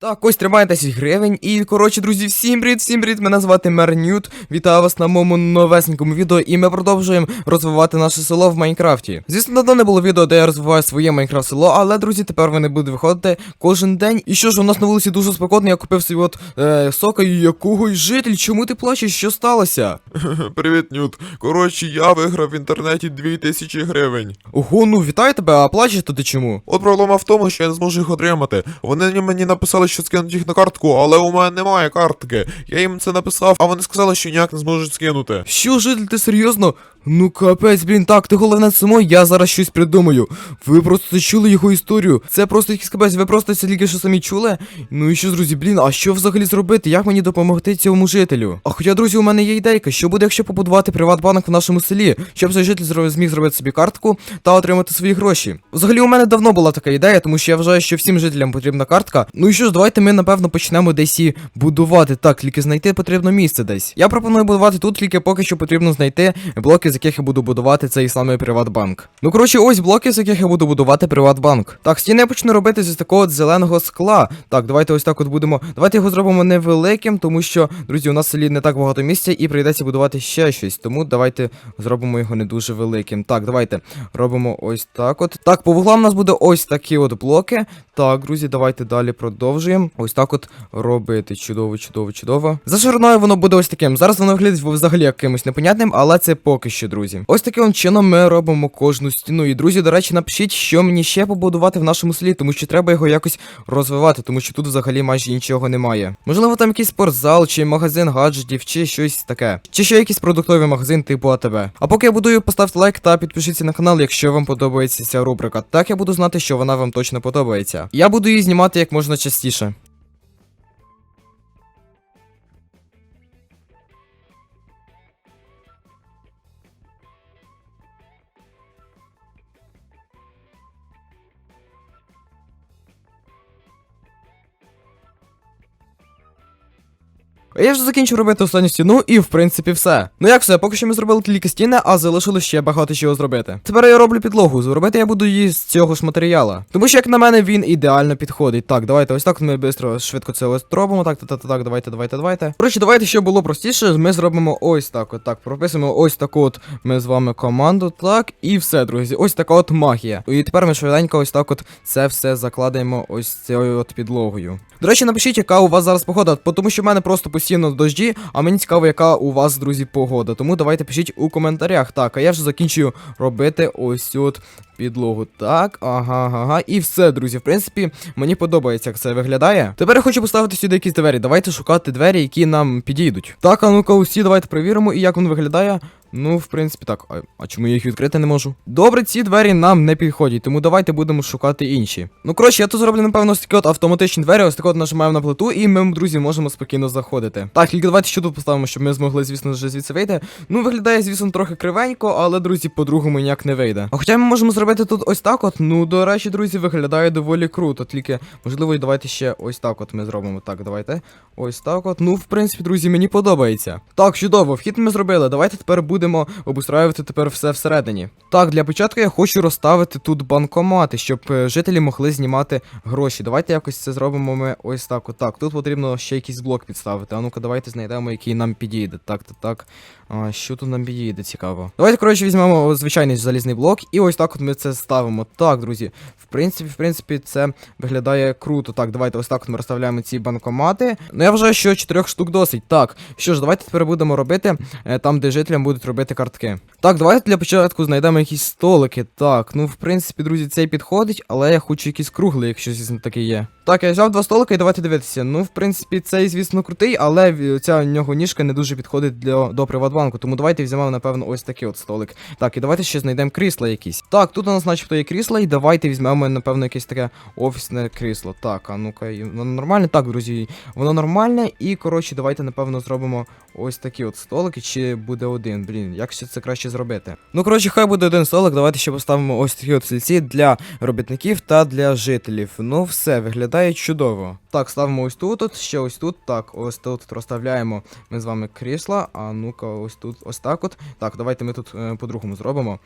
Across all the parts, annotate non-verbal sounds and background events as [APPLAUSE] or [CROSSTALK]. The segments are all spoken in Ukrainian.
Так, ось тримає 10 гривень. І коротше, друзі, всім привіт, всім привіт. Мене звати Мер Ньют. Вітаю вас на моєму новесенькому відео, і ми продовжуємо розвивати наше село в Майнкрафті. Звісно, давно не було відео, де я розвиваю своє Майнкрафт село, але друзі, тепер вони будуть виходити кожен день. І що ж, у нас на вулиці дуже спекотно, я купив собі от е, сока і якогось житель. Чому ти плачеш? Що сталося? [LAUGHS] Привіт, Нют. Коротше, я виграв в інтернеті 2000 гривень. Ого, ну вітаю тебе, а плачеш то ти чому? От проблема в тому, що я не зможу їх отримати. Вони мені написали, що скинуть їх на картку, але у мене немає картки. Я їм це написав, а вони сказали, що ніяк не зможуть скинути. Що, житель, ти серйозно? Ну капець, блін, так, ти головне само, я зараз щось придумаю. Ви просто чули його історію. Це просто якийсь капець, ви просто це тільки що самі чули. Ну і що, друзі, блін, а що взагалі зробити? Як мені допомогти цьому жителю? А хоча, друзі, у мене є ідейка, що буде, якщо побудувати приватбанк в нашому селі, щоб цей житель зміг зробити собі картку та отримати свої гроші. Взагалі, у мене давно була така ідея, тому що я вважаю, що всім жителям потрібна картка. Ну і що ж, давайте ми напевно почнемо десь її будувати. Так, тільки знайти потрібно місце десь. Я пропоную будувати тут, тільки поки що потрібно знайти блоки, з яких я буду будувати цей самий Приватбанк. Ну коротше, ось блоки, з яких я буду будувати Приватбанк. Так, стіни я почну робити з такого зеленого скла. Так, давайте ось так от будемо. Давайте його зробимо невеликим, тому що, друзі, у нас в селі не так багато місця і прийдеться будувати ще щось. Тому давайте зробимо його не дуже великим. Так, давайте робимо ось так от. Так, по вуглам у нас буде ось такі от блоки. Так, друзі, давайте далі продовжуємо. Ось так от робити. Чудово, чудово, чудово. За шириною воно буде ось таким. Зараз воно виглядить взагалі якимось непонятним, але це поки що, друзі. Ось таким чином ми робимо кожну стіну. І, друзі, до речі, напишіть, що мені ще побудувати в нашому селі, тому що треба його якось розвивати, тому що тут взагалі майже нічого немає. Можливо, там якийсь спортзал, чи магазин гаджетів, чи щось таке. Чи ще якийсь продуктовий магазин типу АТБ. А поки я будую, поставте лайк та підпишіться на канал, якщо вам подобається ця рубрика. Так я буду знати, що вона вам точно подобається. Я буду її знімати як можна частіше. So. Я вже закінчив робити останню стіну, і в принципі все. Ну як все, поки що ми зробили тільки стіни, а залишилось ще багато чого зробити. Тепер я роблю підлогу. Зробити я буду її з цього ж матеріала. Тому що, як на мене, він ідеально підходить. Так, давайте ось так ми швидко, швидко це ось зробимо. Так, так, так, так, давайте, давайте, давайте. Коротше, давайте, щоб було простіше, ми зробимо ось так. От так. Прописуємо ось таку от ми з вами команду. Так, і все, друзі. Ось така от магія. І тепер ми швиденько ось так от це все закладаємо ось цією от підлогою. До речі, напишіть, яка у вас зараз погода, тому що в мене просто постійно дожді, а мені цікаво, яка у вас, друзі, погода. Тому давайте пишіть у коментарях. Так, а я вже закінчую робити ось от підлогу. Так, ага, ага. І все, друзі. В принципі, мені подобається, як це виглядає. Тепер я хочу поставити сюди якісь двері. Давайте шукати двері, які нам підійдуть. Так, а ну-ка, усі, давайте перевіримо, і як воно виглядає. Ну, в принципі, так. А, а чому я їх відкрити не можу? Добре, ці двері нам не підходять, тому давайте будемо шукати інші. Ну, коротше, я тут зроблю, напевно, ось такі от автоматичні двері, ось так от нажимаємо на плиту, і ми, друзі, можемо спокійно заходити. Так, тільки давайте що тут поставимо, щоб ми змогли, звісно ж, звідси вийти. Ну, виглядає, звісно, трохи кривенько, але, друзі, по-другому ніяк не вийде. А хоча ми можемо зробити тут ось так от. Ну, до речі, друзі, виглядає доволі круто. Тільки, можливо, давайте ще ось так от ми зробимо. Так, давайте. Ось так от. Ну, в принципі, друзі, мені подобається. Так, чудово, вхід ми зробили. Давайте тепер будемо обустраювати тепер все всередині. Так, для початку я хочу розставити тут банкомати, щоб е, жителі могли знімати гроші. Давайте якось це зробимо ми ось так. Отак. Так, тут потрібно ще якийсь блок підставити. А ну-ка, давайте знайдемо, який нам підійде. Так, так, так. А, що тут нам підійде, цікаво. Давайте, коротше, візьмемо звичайний залізний блок, і ось так от ми це ставимо. Так, друзі. В принципі, в принципі, це виглядає круто. Так, давайте ось так от ми розставляємо ці банкомати. Ну я вважаю, що чотирьох штук досить. Так, що ж, давайте тепер будемо робити е, там, де жителям будуть робити картки. Так, давайте для початку знайдемо якісь столики. Так, ну в принципі, друзі, цей підходить, але я хочу якийсь круглий, якщо звісно таки є. Так, я взяв два столики і давайте дивитися. Ну, в принципі, цей, звісно, крутий, але ця нього ніжка не дуже підходить для до Приватбанку. Тому давайте візьмемо, напевно, ось такий от столик. Так, і давайте ще знайдемо крісла якісь. Так, тут у нас начебто є крісла, і давайте візьмемо, напевно, якесь таке офісне крісло. Так, а ну-ка, воно нормальне? Так, друзі, воно нормальне. І, коротше, давайте, напевно, зробимо ось такі от столики, чи буде один. Блін, як ще це краще зробити? Ну, коротше, хай буде один столик. Давайте ще поставимо ось такі от стільці для робітників та для жителів. Ну, все, виглядає чудово. Так, ставимо ось тут, от, ще ось тут. Так, ось тут розставляємо ми з вами крісла. А ну-ка, ось тут, ось так от. Так, давайте ми тут е, по-другому зробимо.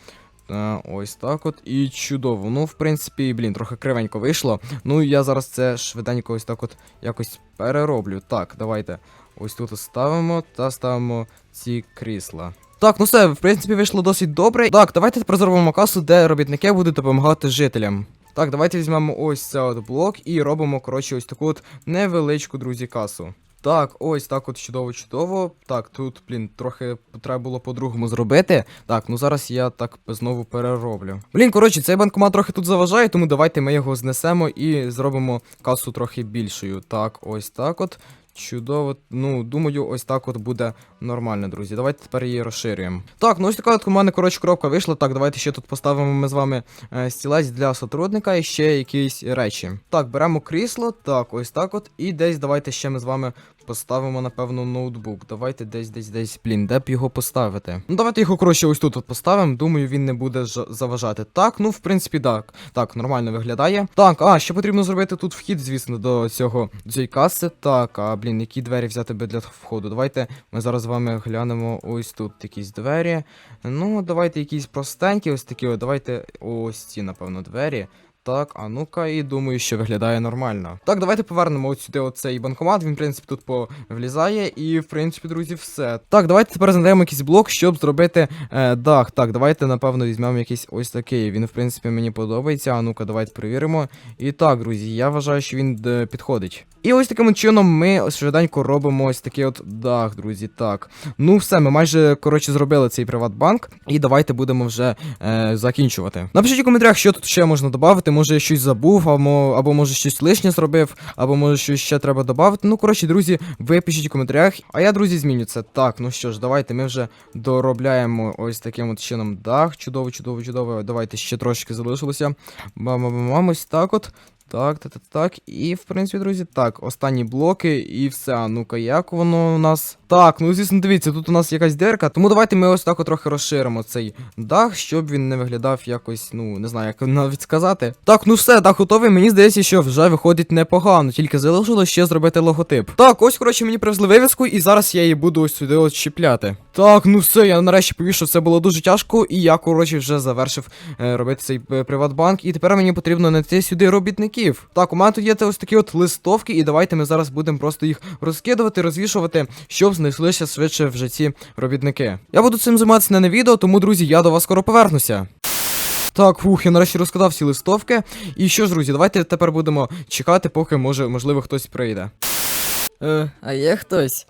Та, ось так от. І чудово. Ну, в принципі, блін, трохи кривенько вийшло. Ну, я зараз це швиденько ось так от якось перероблю. Так, давайте. Ось тут ставимо та ставимо ці крісла. Так, ну все, в принципі, вийшло досить добре. Так, давайте тепер зробимо касу, де робітники будуть допомагати жителям. Так, давайте візьмемо ось цей от блок і робимо, коротше, ось таку от невеличку, друзі, касу. Так, ось так от чудово-чудово. Так, тут, блін, трохи треба було по-другому зробити. Так, ну зараз я так знову перероблю. Блін, коротше, цей банкомат трохи тут заважає, тому давайте ми його знесемо і зробимо касу трохи більшою. Так, ось так от. Чудово. Ну, думаю, ось так от буде нормально, друзі. Давайте тепер її розширюємо. Так, ну ось така от у мене, коротше, коробка вийшла. Так, давайте ще тут поставимо ми з вами е, стілець для сотрудника і ще якісь речі. Так, беремо крісло, так, ось так от. І десь давайте ще ми з вами поставимо, напевно, ноутбук. Давайте десь, десь, десь, блін, де б його поставити. Ну, давайте його, коротше, ось тут от поставимо. Думаю, він не буде заважати. Так, ну, в принципі, так. Так, нормально виглядає. Так, а, ще потрібно зробити тут вхід, звісно, до цього до цієї каси. Так, а блін, які двері взяти би для входу? Давайте ми зараз з вами глянемо ось тут якісь двері. Ну, давайте якісь простенькі, ось такі. Давайте ось ці, напевно, двері. Так, а ну-ка, і думаю, що виглядає нормально. Так, давайте повернемо сюди оцей банкомат. Він, в принципі, тут повлізає. І, в принципі, друзі, все. Так, давайте тепер знайдемо якийсь блок, щоб зробити е, дах. Так, давайте, напевно, візьмемо якийсь ось такий. Він, в принципі, мені подобається. А ну-ка, давайте перевіримо. І так, друзі, я вважаю, що він е, підходить. І ось таким чином ми швиденько робимо ось такий от дах, друзі. Так. Ну, все, ми майже, коротше, зробили цей приватбанк. І давайте будемо вже е, закінчувати. Напишіть у коментарях, що тут ще можна додати. Може, я щось забув, або, або може щось лишнє зробив, або може щось ще треба додати. Ну, коротше, друзі, ви пишіть у коментарях. А я, друзі, зміню це. Так, ну що ж, давайте ми вже доробляємо ось таким от чином дах. Чудово, чудово, чудово. Давайте ще трошки залишилося. Бам-бам-бам, ось так от. Так, так, так, так. І, в принципі, друзі, так, останні блоки і все. Ну-ка, як воно у нас? Так, ну звісно, дивіться, тут у нас якась дирка. Тому давайте ми ось так от трохи розширимо цей дах, щоб він не виглядав якось, ну, не знаю, як навіть сказати. Так, ну все, дах готовий. Мені здається, що вже виходить непогано, тільки залишилось ще зробити логотип. Так, ось, коротше, мені привезли вивіску, і зараз я її буду ось сюди от чіпляти. Так, ну все, я нарешті повів, це було дуже тяжко, і я, коротше, вже завершив е, робити цей е, приватбанк. І тепер мені потрібно знайти сюди робітників. Так, у мене тут є ось такі от листовки, і давайте ми зараз будемо просто їх розкидувати, розвішувати, щоб знайшлися швидше вже ці робітники. Я буду цим займатися не на відео, тому, друзі, я до вас скоро повернуся. Так, фух, я нарешті розкидав всі листовки. І що ж, друзі, давайте тепер будемо чекати, поки може, можливо, хтось прийде. Е, а є хтось?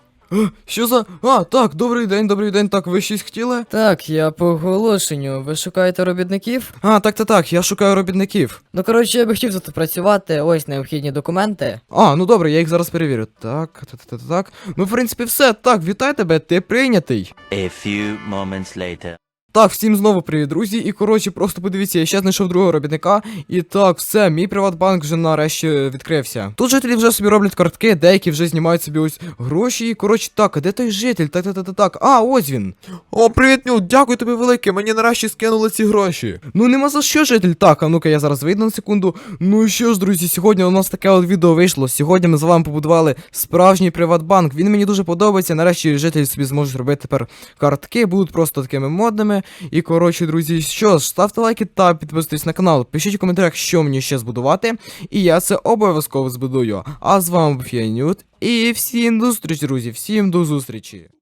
Що за. А, так, добрий день, добрий день. Так, ви щось хотіли? Так, я по оголошенню. Ви шукаєте робітників? А, так, так, так, я шукаю робітників. Ну коротше, я би хотів тут працювати, ось необхідні документи. А, ну добре, я їх зараз перевірю. Так, так, так, так, так. Ну, в принципі, все. Так, вітай тебе, ти прийнятий. A few moments later. Так, всім знову привіт, друзі. І коротше, просто подивіться, я ще знайшов другого робітника. І так, все, мій приватбанк вже нарешті відкрився. Тут жителі вже собі роблять картки, деякі вже знімають собі ось гроші. І коротше, так, а де той житель? Так, так, так, так. А, ось він. О, привіт, Нют, дякую тобі велике, мені нарешті скинули ці гроші. Ну нема за що, житель. Так, а ну-ка, я зараз вийду на секунду. Ну і що ж, друзі, сьогодні у нас таке от відео вийшло. Сьогодні ми з вами побудували справжній приватбанк. Він мені дуже подобається. Нарешті жителі собі зможуть робити тепер картки, будуть просто такими модними. І коротше, друзі, що ж, ставте лайки та підписуйтесь на канал. Пишіть у коментарях, що мені ще збудувати. І я це обов'язково збудую. А з вами був я Нют. І всім до зустрічі, друзі, всім до зустрічі.